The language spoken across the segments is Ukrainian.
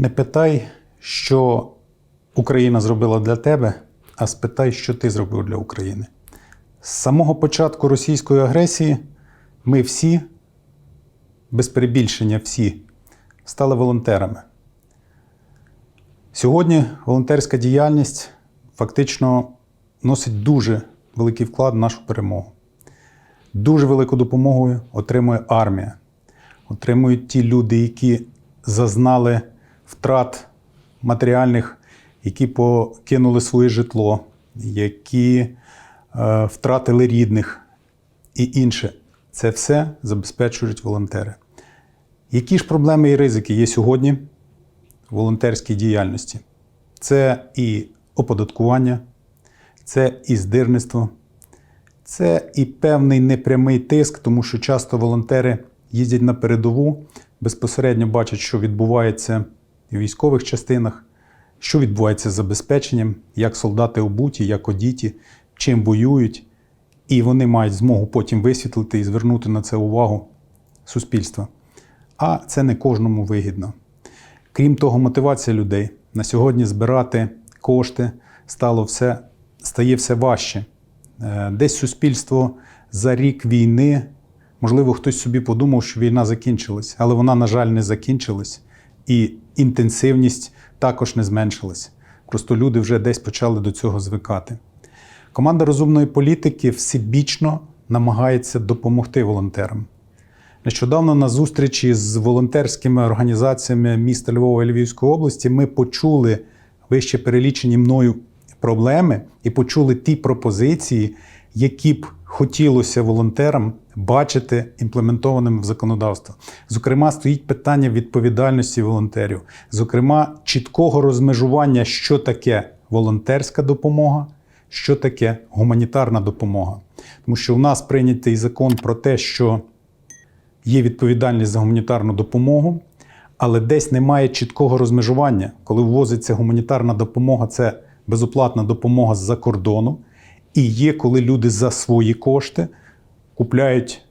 Не питай, що Україна зробила для тебе, а спитай, що ти зробив для України. З самого початку російської агресії ми всі, без перебільшення всі, стали волонтерами. Сьогодні волонтерська діяльність фактично носить дуже великий вклад в нашу перемогу. Дуже велику допомогу отримує армія, отримують ті люди, які зазнали втрат матеріальних, які покинули своє житло, які е, втратили рідних і інше. Це все забезпечують волонтери. Які ж проблеми і ризики є сьогодні в волонтерській діяльності? Це і оподаткування, це і здирництво, це і певний непрямий тиск, тому що часто волонтери їздять на передову, безпосередньо бачать, що відбувається в військових частинах, що відбувається з забезпеченням, як солдати обуті, як одіті, чим воюють, і вони мають змогу потім висвітлити і звернути на це увагу суспільства. А це не кожному вигідно. Крім того, мотивація людей на сьогодні збирати кошти стало все, стає все важче. Е, Десь суспільство за рік війни, можливо, хтось собі подумав, що війна закінчилась, але вона, на жаль, не закінчилась. І інтенсивність також не зменшилась. Просто люди вже десь почали до цього звикати. Команда розумної політики всебічно намагається допомогти волонтерам. Нещодавно на зустрічі з волонтерськими організаціями міста Львова і Львівської області ми почули вище перелічені мною проблеми і почули ті пропозиції, які б хотілося волонтерам бачити імплементованими в законодавство. Зокрема, стоїть питання відповідальності волонтерів, зокрема, чіткого розмежування, що таке волонтерська допомога, що таке гуманітарна допомога. Тому що у нас прийнятий закон про те, що є відповідальність за гуманітарну допомогу, але десь немає чіткого розмежування. Коли ввозиться гуманітарна допомога, це безоплатна допомога з-за кордону. І є, коли люди за свої кошти купляють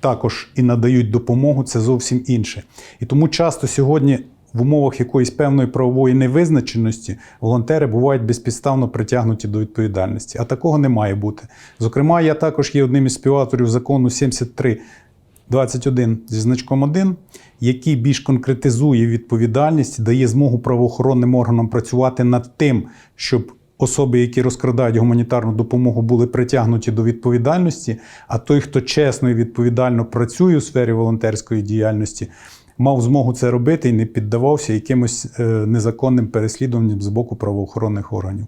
також і надають допомогу, це зовсім інше. І тому часто сьогодні в умовах якоїсь певної правової невизначеності волонтери бувають безпідставно притягнуті до відповідальності. А такого не має бути. Зокрема, я також є одним із співавторів закону 73 21 зі значком 1, який більш конкретизує відповідальність, дає змогу правоохоронним органам працювати над тим, щоб особи, які розкрадають гуманітарну допомогу, були притягнуті до відповідальності. А той, хто чесно і відповідально працює у сфері волонтерської діяльності, мав змогу це робити і не піддавався якимось е, незаконним переслідуванням з боку правоохоронних органів.